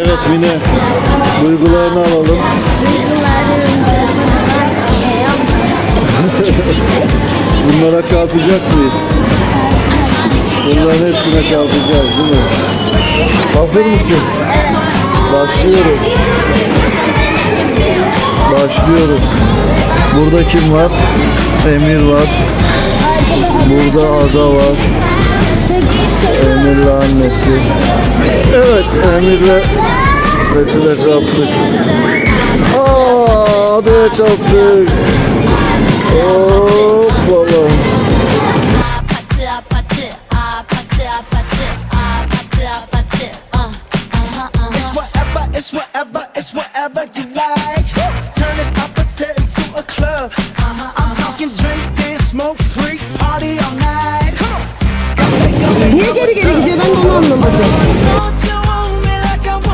Evet Mine, duygularını alalım. Bunlara çarpacak mıyız? Bunların hepsine çarpacağız değil mi? Hazır mısın? Başlıyoruz. Başlıyoruz. Burada kim var? Emir var. Burada Ada var. Emir'le. Evet, Emir'le Betül'e çarptık. Aa, Ada'ya çarptık. Hoppala. It's whatever, it's whatever, you like. Turn this opposite into a club. I'm talking drink, dance, smoke, freak, party all. Geri gidiyor ben de onu anlamadım.